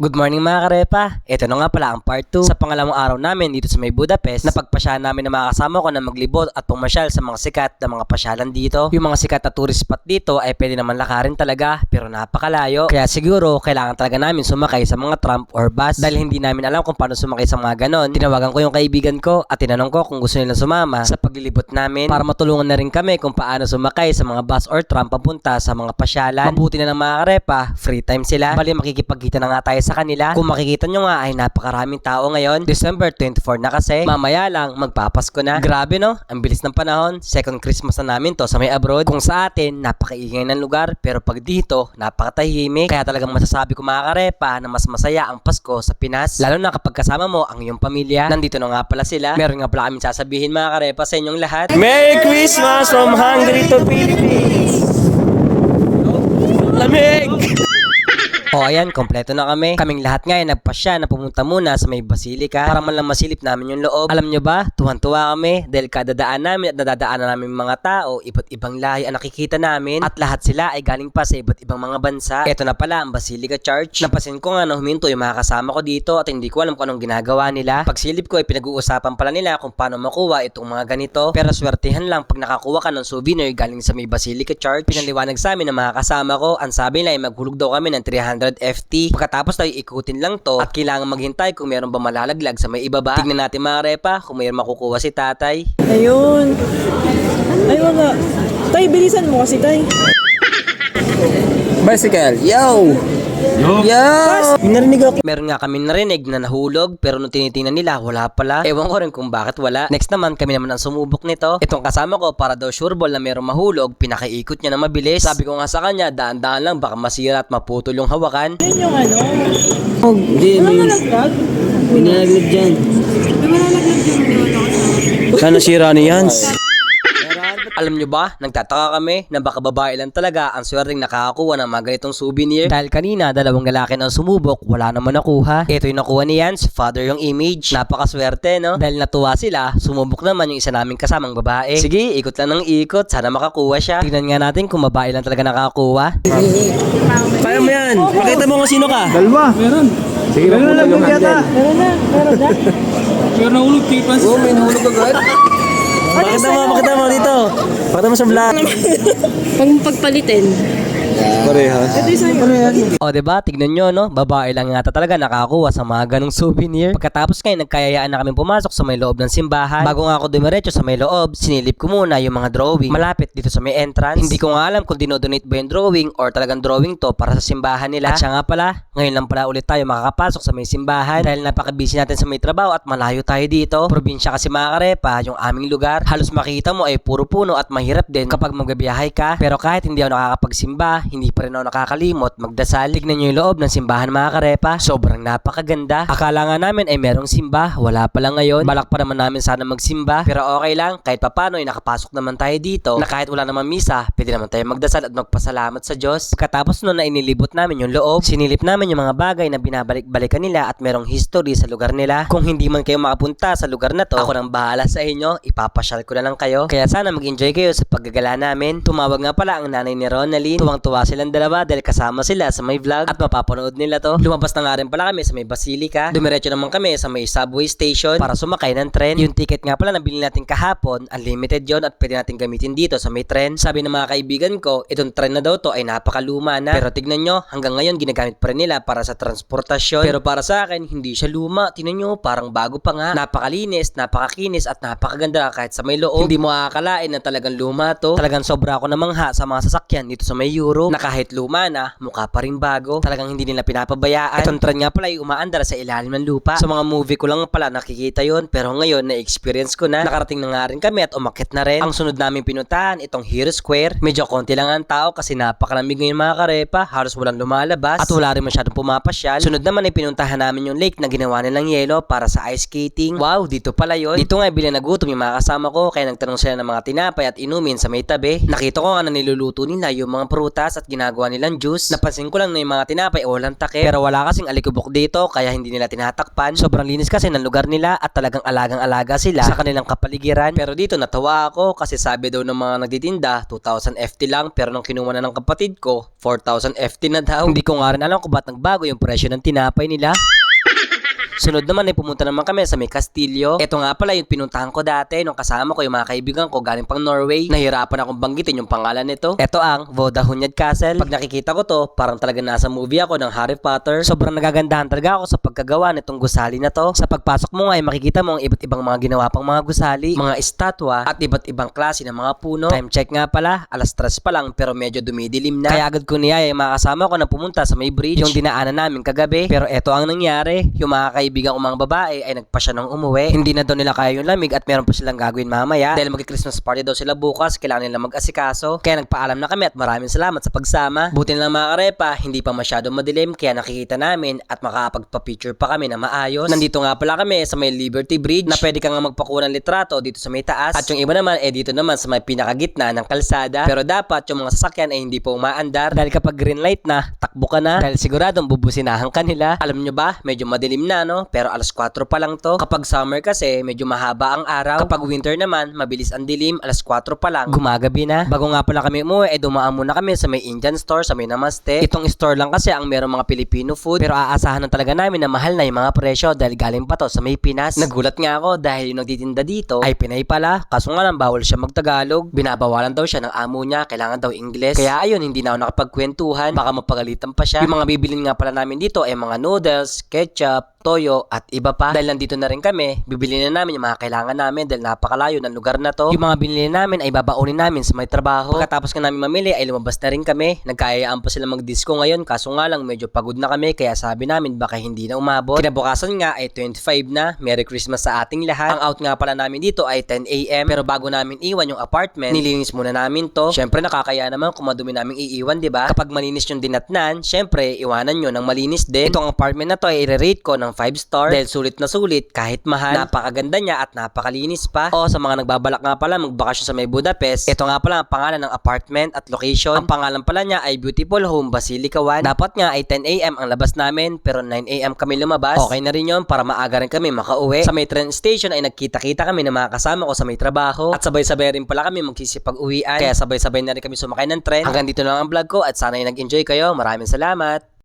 Good morning mga karepa. Ito na nga pala ang part 2 sa pangalawang araw namin dito sa may Budapest na pagpasyahan namin ng mga kasama ko na maglibot at pumasyal sa mga sikat na mga pasyalan dito. Yung mga sikat na tourist spot dito ay pwede naman lakarin talaga pero napakalayo. Kaya siguro kailangan talaga namin sumakay sa mga tram or bus dahil hindi namin alam kung paano sumakay sa mga ganon. Tinawagan ko yung kaibigan ko at tinanong ko kung gusto nila sumama sa paglilibot namin para matulungan na rin kami kung paano sumakay sa mga bus or tram papunta sa mga pasyalan. Mabuti na ng mga karepa, free time sila. Bali makikipagkita na nga tayo sa kanila. Kung makikita nyo nga ay napakaraming tao ngayon. December 24 na kasi. Mamaya lang magpapasko na. Grabe no? Ang bilis ng panahon. Second Christmas na namin to sa may abroad. Kung sa atin, napakaingay ng lugar. Pero pag dito, napakatahimik. Kaya talagang masasabi ko mga karepa na mas masaya ang Pasko sa Pinas. Lalo na kapag kasama mo ang iyong pamilya. Nandito na nga pala sila. Meron nga pala kami sasabihin mga karepa sa inyong lahat. Merry Christmas from Hungary to Philippines! O ayan, kompleto na kami. Kaming lahat nga ay nagpasya na pumunta muna sa may basilika para man lang masilip namin yung loob. Alam nyo ba, tuwan-tuwa kami dahil kada daan namin at nadadaanan namin mga tao, iba't ibang lahi ang nakikita namin at lahat sila ay galing pa sa iba't ibang mga bansa. Ito na pala ang Basilica Church. Napasin ko nga na huminto yung mga kasama ko dito at hindi ko alam kung anong ginagawa nila. Pagsilip ko ay pinag-uusapan pala nila kung paano makuha itong mga ganito. Pero swertihan lang pag nakakuha ka ng souvenir galing sa may Basilica Church. Pinaliwanag sa amin ng mga kasama ko, ang sabi nila ay maghulog daw kami ng 300 FT. Pagkatapos tayo ikutin lang to at kailangan maghintay kung meron ba malalaglag sa may ibaba. Tignan natin mga repa kung mayroon makukuha si tatay. Ayun. Ay, wala. Tay, bilisan mo kasi, tay. Bicycle, yo! Yo! May narinig ako. Meron nga kami narinig na nahulog pero nung tinitingnan nila wala pala. Ewan ko rin kung bakit wala. Next naman kami naman ang sumubok nito. Itong kasama ko para daw sure ball na merong mahulog, pinakaikot niya na mabilis. Sabi ko nga sa kanya, daan-daan lang baka masira at maputol yung hawakan. Yun yung ano. Hindi, Ano may nalaglag? minalaglag dyan. Sana sira ni Yans. Alam nyo ba, nagtataka kami na baka babae lang talaga ang swerteng nakakakuha ng mga ganitong souvenir. Dahil kanina, dalawang lalaki na sumubok, wala naman nakuha. Ito yung nakuha ni Yans, father yung image. Napakaswerte, no? Dahil natuwa sila, sumubok naman yung isa naming kasamang babae. Sige, ikot lang ng ikot, sana makakuha siya. Tingnan nga natin kung babae lang talaga nakakakuha. Kaya mo yan, pakita mo kung sino ka. Dalawa. Meron na, meron na. Oo, may nahulog agad. Pakita mo, pakita mo dito. Pakita mo sa vlog. Pag pagpalitin. Parehas. Sa'yo. O, diba? Tignan nyo, no? Babae lang yata talaga nakakuha sa mga ganong souvenir. Pagkatapos ngayon, nagkayayaan na kami pumasok sa may loob ng simbahan. Bago nga ako dumiretso sa may loob, sinilip ko muna yung mga drawing malapit dito sa may entrance. Hindi ko nga alam kung dinodonate ba yung drawing or talagang drawing to para sa simbahan nila. At siya nga pala, ngayon lang pala ulit tayo makakapasok sa may simbahan dahil napaka-busy natin sa may trabaho at malayo tayo dito. Probinsya kasi mga karepa, yung aming lugar. Halos makita mo ay puro puno at mahirap din kapag magbabiyahe ka. Pero kahit hindi ako nakakapagsimba, hindi pa rin ako nakakalimot magdasal. Tignan nyo yung loob ng simbahan mga karepa. Sobrang napakaganda. Akala nga namin ay merong simba, wala pa lang ngayon. Balak pa naman namin sana magsimba. Pero okay lang, kahit papano ay nakapasok naman tayo dito. Na kahit wala naman misa, pwede naman tayo magdasal at magpasalamat sa Diyos. Pagkatapos nun na inilibot namin yung loob, sinilip namin yung mga bagay na binabalik-balikan nila at merong history sa lugar nila. Kung hindi man kayo makapunta sa lugar na to, ako nang bahala sa inyo, ipapasyal ko na lang kayo. Kaya sana mag-enjoy kayo sa paggagala namin. Tumawag nga pala ang nanay ni Ronaldine. Tuwang-tuwa silang dalawa dahil kasama sila sa may vlog at mapapanood nila to. Lumabas na nga rin pala kami sa may Basilica. Dumiretso naman kami sa may subway station para sumakay ng tren. Yung ticket nga pala na bilhin natin kahapon, unlimited yon at pwede natin gamitin dito sa may tren. Sabi ng mga kaibigan ko, itong tren na daw to ay napakaluma na. Pero tignan nyo, hanggang ngayon ginagamit pa rin nila para sa transportasyon. Pero para sa akin, hindi siya luma. Tignan nyo, parang bago pa nga. Napakalinis, napakakinis at napakaganda kahit sa may loob. Hindi mo akakalain na talagang luma to. Talagang sobra ako namangha sa mga sasakyan dito sa may Europe na kahit luma na, mukha pa rin bago. Talagang hindi nila pinapabayaan. Itong tren nga pala ay umaandar sa ilalim ng lupa. Sa mga movie ko lang pala nakikita yon pero ngayon na-experience ko na. Nakarating na nga rin kami at umakit na rin. Ang sunod namin pinuntahan, itong Hero Square. Medyo konti lang ang tao kasi napakalamig ngayon mga karepa. Halos walang lumalabas at wala rin masyadong pumapasyal. Sunod naman ay pinuntahan namin yung lake na ginawa nilang yelo para sa ice skating. Wow, dito pala yon. Dito nga bili na gutom yung mga kasama ko kaya nagtanong sila ng mga tinapay at inumin sa may tabi. Nakita ko nga na niluluto nila yung mga prutas labas at ginagawa nilang juice. Napansin ko lang na yung mga tinapay o walang takip. Pero wala kasing alikubok dito kaya hindi nila tinatakpan. Sobrang linis kasi ng lugar nila at talagang alagang-alaga sila sa kanilang kapaligiran. Pero dito natawa ako kasi sabi daw ng mga nagtitinda 2,000 FT lang pero nung kinuha na ng kapatid ko 4,000 FT na daw. Hindi ko nga rin alam kung ba't nagbago yung presyo ng tinapay nila. Sunod naman ay pumunta naman kami sa may Castillo. Ito nga pala yung pinuntahan ko dati nung kasama ko yung mga kaibigan ko galing pang Norway. Nahirapan akong banggitin yung pangalan nito. Ito ang Vodahunyad Castle. Pag nakikita ko to, parang talaga nasa movie ako ng Harry Potter. Sobrang nagagandahan talaga ako sa pagkagawa nitong gusali na to. Sa pagpasok mo nga ay makikita mo ang iba't ibang mga ginawa pang mga gusali, mga estatwa at iba't ibang klase ng mga puno. Time check nga pala, alas 3 pa lang pero medyo dumidilim na. Kaya agad ko niyaya yung mga kasama ko na pumunta sa may bridge, yung dinaanan namin kagabi. Pero eto ang nangyari, yung mga kaibigan ko mga babae ay nagpa siya ng umuwi. Hindi na daw nila kaya yung lamig at meron pa silang gagawin mamaya. Dahil mag-Christmas party daw sila bukas, kailangan nila mag-asikaso. Kaya nagpaalam na kami at maraming salamat sa pagsama. Buti na lang mga karepa, hindi pa masyado madilim kaya nakikita namin at makakapagpa-picture pa kami na maayos. Nandito nga pala kami sa may Liberty Bridge na pwede ka nga magpakuha ng litrato dito sa may taas. At yung iba naman eh dito naman sa may pinakagitna ng kalsada. Pero dapat yung mga sasakyan ay hindi po umaandar dahil kapag green light na, takbo ka na dahil siguradong bubusinahan ka nila. Alam nyo ba, medyo madilim na no, pero alas 4 pa lang to. Kapag summer kasi, medyo mahaba ang araw. Kapag winter naman, mabilis ang dilim, alas 4 pa lang, gumagabi na. Bago nga pala kami umuwi, eh dumaan muna kami sa may Indian store, sa may Namaste. Itong store lang kasi ang meron mga Filipino food, pero aasahan na talaga namin na mahal na yung mga presyo dahil galing pa to sa may Pinas. Nagulat nga ako dahil yung nagtitinda dito ay Pinay pala, kaso nga lang bawal siya magtagalog. Binabawalan daw siya ng amo niya, kailangan daw Ingles. Kaya ayun, hindi na ako nakapagkwentuhan, baka mapagalitan pa siya. Yung mga bibilin nga pala namin dito ay mga noodles, ketchup, toyo at iba pa. Dahil nandito na rin kami, bibili na namin yung mga kailangan namin dahil napakalayo ng lugar na to. Yung mga binili namin ay babaunin namin sa may trabaho. Pagkatapos nga namin mamili ay lumabas na rin kami. Nagkayaan pa sila mag-disco ngayon kaso nga lang medyo pagod na kami kaya sabi namin baka hindi na umabot. Kinabukasan nga ay 25 na. Merry Christmas sa ating lahat. Ang out nga pala namin dito ay 10am pero bago namin iwan yung apartment, nilinis muna namin to. Syempre nakakaya naman kung madumi namin iiwan, 'di ba? Kapag malinis yung dinatnan, syempre iwanan nyo ng malinis din. Itong apartment na to ay i-rate ko ng 5 star dahil sulit na sulit kahit mahal. Napakaganda niya at napakalinis pa. O sa mga nagbabalak nga pala magbakasyon sa may Budapest, ito nga pala ang pangalan ng apartment at location. Ang pangalan pala niya ay Beautiful Home Basilica 1. Dapat nga ay 10am ang labas namin pero 9am kami lumabas. Okay na rin yun para maaga rin kami makauwi. Sa may train station ay nagkita-kita kami ng mga kasama ko sa may trabaho at sabay-sabay rin pala kami magsisipag-uwian. Kaya sabay-sabay na rin kami sumakay ng tren. Hanggang dito na lang ang vlog ko at sana ay nag-enjoy kayo. Maraming salamat.